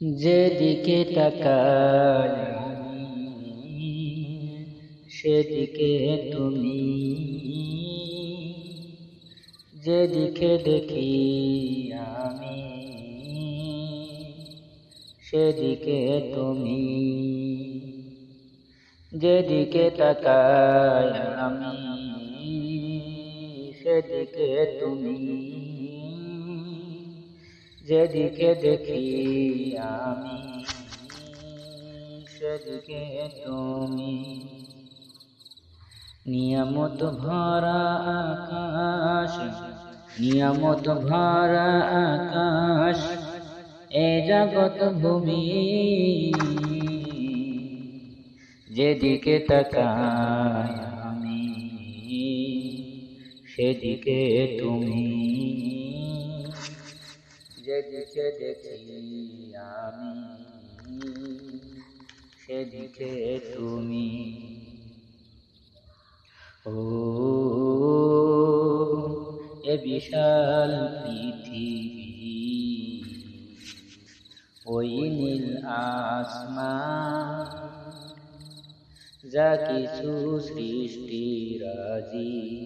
যেদিকে তাকাই সেদিকে তুমি। যেদিকে দেখি আমি সেদিকে তুমি। যেদিকে তাকাই আমি সেদিকে তুমি। যেদিকে দেখি আমি সেদিকে তুমি। নিয়ামত ভরা আকাশ নিয়ামত ভরা আকাশ এ জগৎ ভূমি। যেদিকে তাকাই আমি সেদিকে তুমি। দেখি আমি। সেদিকে তুমি। ও, এ বিশাল পৃথিবী। ওই নীল আসমান। যা কিছু সৃষ্টি রাজি।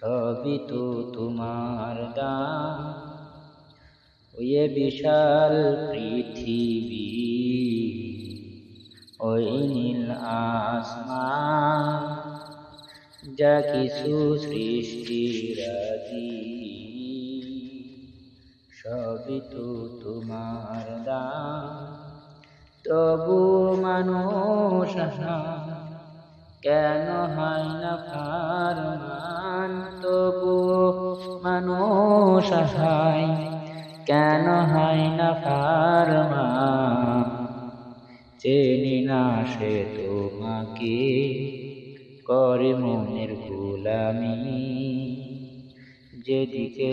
সবই তো তোমার দান। ওই বিশাল পৃথিবী, ওই নীল আসমান, যা কিছু সৃষ্টি রাজি সবই তো তোমার দান, তবু মানুষ কেন হয় না ফার ফারমান? তবু মানুষ হাই কেন হয় না ফারমান চেনি না সে তোমাকে করে মনের গোলামি। যেদিকে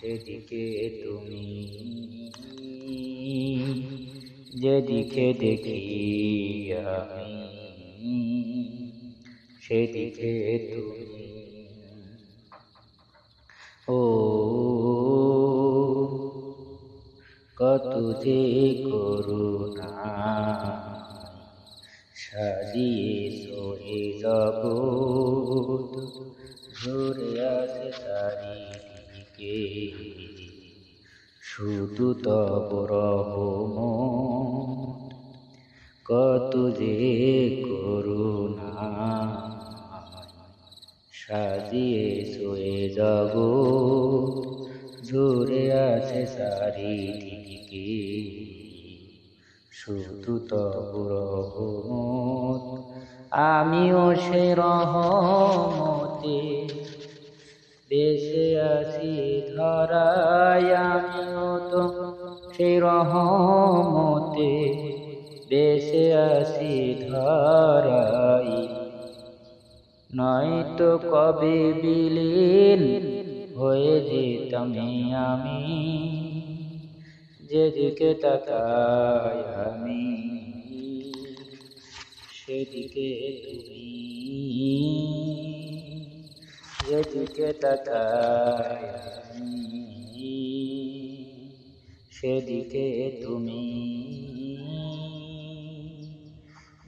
সেদিকে তুমি। যেদিকে দেখি আমি, সেদিকে তুমি। ও কত যে করুণা সাজিয়ে সোহে জগৎ ঝরে আসে চারিদিকে। শুধু তব রহমত, কত যে করুণা সাজিয়ে সোয়ে জগৎ ঝরে আছে চারিদিকে শুধু তব রহমত, আমিও সে রহমতে দেশে আছি ধরায়, আমিও তো সে রহমতে দেশে আছি ধরাই নয়তো কবে বিলীন হয়ে যেতাম আমি। যেদিকে তাকাই আমি, সেদিকে তুমি। যেদিকে তাকাই আমি, সেদিকে তুমি।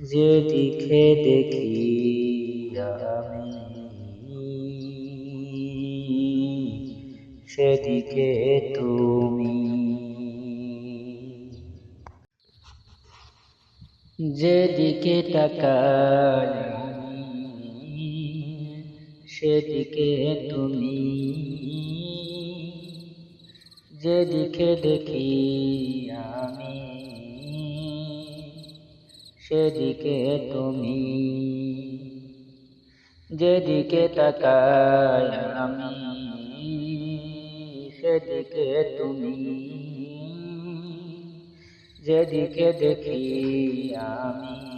যেদিকে দেখি সেদিকে তুমি। যেদিকে তাকাই সেদিকে তুমি। যেদিকে দেখি আমি সেদিকে তুমি। যেদিকে তাকাই আমি সেদিকে তুমি যেদিকে দেখি আমি